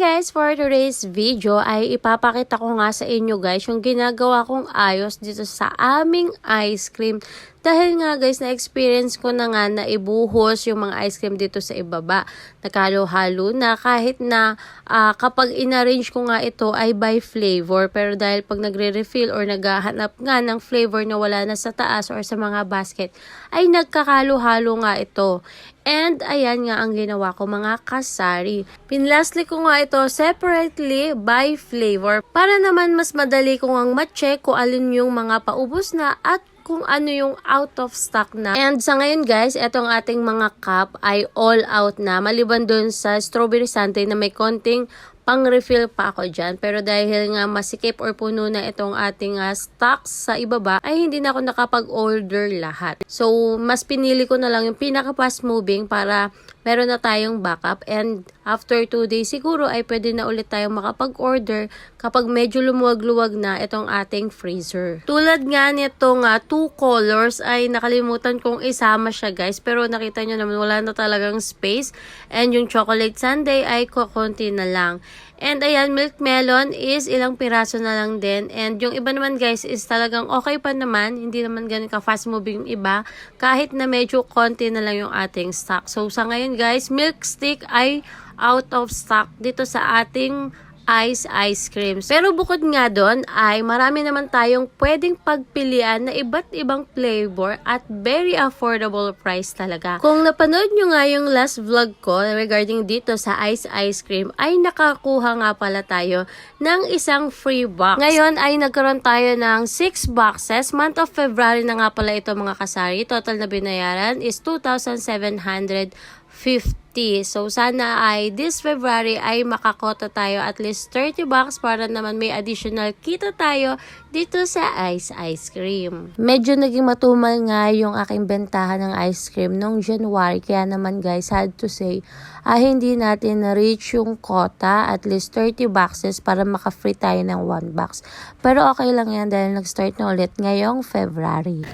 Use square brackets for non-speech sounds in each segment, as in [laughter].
guys, for today's video ay ipapakita ko nga sa inyo guys yung ginagawa kong ayos dito sa aming ice cream. Dahil nga guys, na-experience ko na nga na ibuhos yung mga ice cream dito sa ibaba. Nakalo-halo na kahit na ah, kapag inarrange ko nga ito ay by flavor. Pero dahil pag nagre-refill or naghahanap nga ng flavor na wala na sa taas or sa mga basket, ay nagkakalo-halo nga ito. And ayan nga ang ginawa ko mga kasari. Pinlastly ko nga ito separately by flavor para naman mas madali ko ang ma-check kung alin yung mga paubos na at kung ano yung out of stock na. And sa ngayon guys, etong ating mga cup ay all out na. Maliban dun sa strawberry sundae na may konting pang-refill pa ako dyan. Pero dahil nga masikip or puno na itong ating uh, stocks sa ibaba, ay hindi na ako nakapag-order lahat. So, mas pinili ko na lang yung pinaka-fast moving para meron na tayong backup. And after 2 days siguro ay pwede na ulit tayong makapag-order kapag medyo lumuwag-luwag na itong ating freezer. Tulad nga nitong uh, two colors ay nakalimutan kong isama siya guys. Pero nakita nyo naman wala na talagang space. And yung chocolate sundae ay kukunti na lang. And ayan, milk melon is ilang piraso na lang din. And yung iba naman guys is talagang okay pa naman. Hindi naman ganun ka fast moving yung iba. Kahit na medyo konti na lang yung ating stock. So sa ngayon guys, milk stick ay out of stock dito sa ating ice ice creams. Pero bukod nga doon ay marami naman tayong pwedeng pagpilian na iba't ibang flavor at very affordable price talaga. Kung napanood nyo nga yung last vlog ko regarding dito sa ice ice cream ay nakakuha nga pala tayo ng isang free box. Ngayon ay nagkaroon tayo ng 6 boxes. Month of February na nga pala ito mga kasari. Total na binayaran is 2,750. So, sana ay this February ay makakota tayo at least 30 bucks para naman may additional kita tayo dito sa ice ice cream. Medyo naging matumal nga yung aking bentahan ng ice cream nung January. Kaya naman guys, sad to say, ah, hindi natin na-reach yung quota at least 30 boxes para maka-free tayo ng 1 box. Pero okay lang yan dahil nag-start na ulit ngayong February.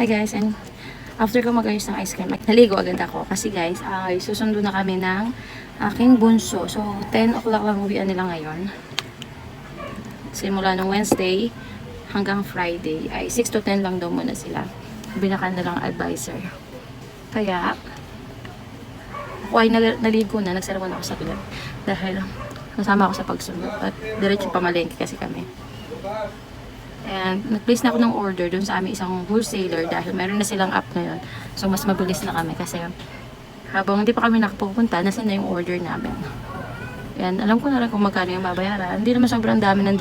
Hi guys, and after ko mag-ayos ng ice cream, naligo agad ako. Kasi guys, ay susundo na kami ng aking bunso. So, 10 o'clock lang uwian nila ngayon. Simula ng Wednesday hanggang Friday, ay 6 to 10 lang daw muna sila. Binakan na lang advisor. Kaya, ako ay nal- naligo na, nagsarawan ako sa bilang. Dahil, nasama ako sa pagsundo. At diretso pamalengke kasi kami. And nag-place na ako ng order dun sa aming isang wholesaler dahil meron na silang app ngayon. So, mas mabilis na kami kasi habang hindi pa kami nakapupunta, nasa na yung order namin. Yan, alam ko na rin kung magkano yung babayaran. Hindi naman sobrang dami ng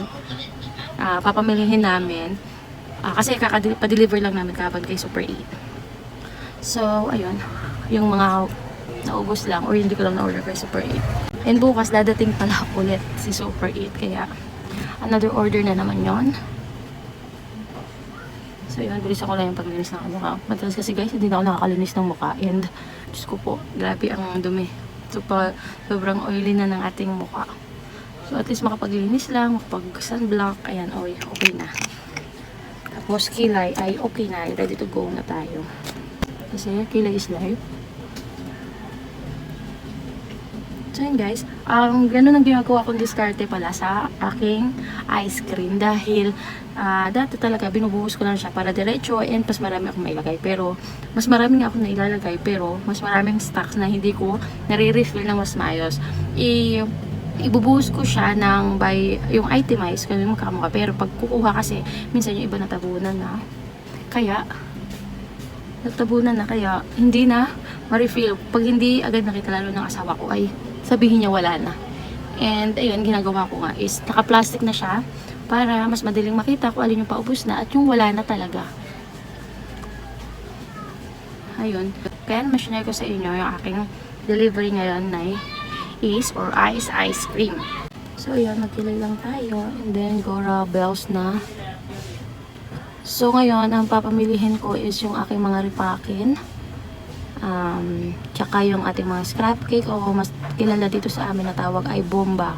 ah, papamilihin namin. Ah, kasi kakadeliver lang namin kapag kay Super 8. So, ayun. Yung mga naubos lang or hindi ko lang na-order kay Super 8. And bukas dadating pala [laughs] ulit si Super 8. Kaya, another order na naman yon So yun, bilis ako lang yung paglinis ng mukha. Madalas kasi guys, hindi na ako nakakalinis ng mukha. And, Diyos ko po, grabe ang dumi. So, pa, sobrang oily na ng ating mukha. So, at least makapaglinis lang, makapag-sunblock, ayan, oy, okay na. Tapos, kilay ay okay na, ready to go na tayo. Kasi, kilay is life. So yun guys, ang ganun ang ginagawa kong diskarte pala sa aking ice cream dahil ah, dati talaga binubuhos ko lang siya para diretso and mas marami akong mailagay. Pero mas marami nga akong nailalagay pero mas maraming stocks na hindi ko nare-refill ng mas maayos. I ibubuhos ko siya ng by yung itemize kung yung kamukha. Pero pag kukuha kasi minsan yung iba natabunan na. Kaya nagtabunan na. Kaya hindi na ma-refill. Pag hindi agad nakita lalo ng asawa ko ay sabihin niya wala na. And ayun, ginagawa ko nga is naka-plastic na siya para mas madaling makita kung alin yung paubos na at yung wala na talaga. Ayun. Kaya naman ko sa inyo yung aking delivery ngayon na is or ice ice cream. So ayun, magkilay lang tayo. And then, Gora Bells na. So ngayon, ang papamilihin ko is yung aking mga ripakin. Um, tsaka yung ating mga scrap cake o mas kilala dito sa amin na tawag ay bomba.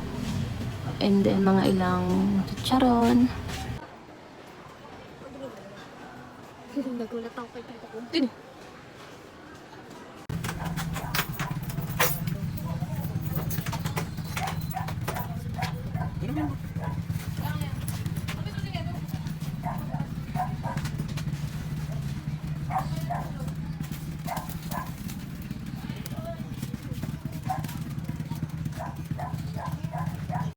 And then mga ilang chicharon. [laughs] Nagulat ako kay Tita Kuntin.